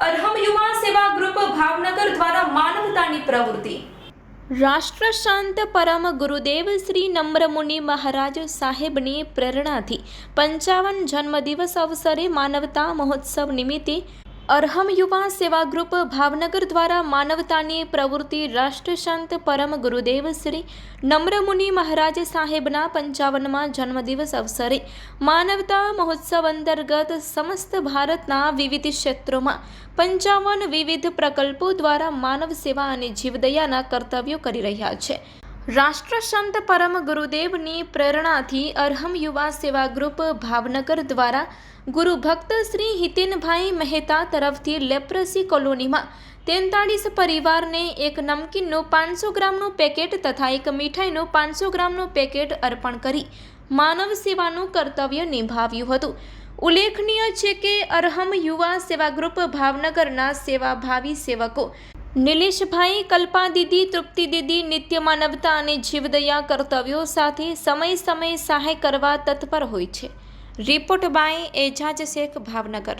અરહમ યુવા સેવા ગ્રુપ ભાવનગર દ્વારા માનવતાની પ્રવૃત્તિ. રાષ્ટ્ર શાંત પરમ ગુરુદેવ શ્રી નમ્રમુનિ મહારાજ સાહેબની પ્રેરણાથી પંચાવન જન્મદિવસ અવસરે માનવતા મહોત્સવ નિમિત્તે અરહમ યુવા સેવા ગ્રુપ ભાવનગર દ્વારા માનવતાની પ્રવૃત્તિ રાષ્ટ્રસંત પરમ ગુરુદેવ શ્રી નમ્રમુનિ મહારાજ સાહેબના પંચાવનમાં જન્મદિવસ અવસરે માનવતા મહોત્સવ અંતર્ગત સમસ્ત ભારતના વિવિધ ક્ષેત્રોમાં પંચાવન વિવિધ પ્રકલ્પો દ્વારા માનવ સેવા અને જીવદયાના કર્તવ્યો કરી રહ્યા છે. રાષ્ટ્રસંત પરમ ગુરુદેવની પ્રેરણાથી અરહમ યુવા સેવા ગ્રુપ ભાવનગર દ્વારા ગુરુ ભક્ત શ્રી હિતેનભાઈ મહેતા તરફથી લેપ્રસી કોલોનીમાં તેતાળીસ પરિવારને એક નમકીનનું પાંચસો ગ્રામનું પેકેટ તથા એક મીઠાઈનું પાંચસો ગ્રામનું પેકેટ અર્પણ કરી માનવ સેવાનું કર્તવ્ય નિભાવ્યું હતું. ઉલ્લેખનીય છે કે અરહમ યુવા સેવા ગ્રુપ ભાવનગરના સેવાભાવી સેવકો નિલેશભાઈ કલ્પા દીદી તૃપ્તિ દીદી નિત્ય માનવતા અને જીવદયા કર્તવ્યો સાથે સમય સમય સહાય કરવા તત્પર હોય છે. Report by Ejaz Shaikh, Bhavnagar.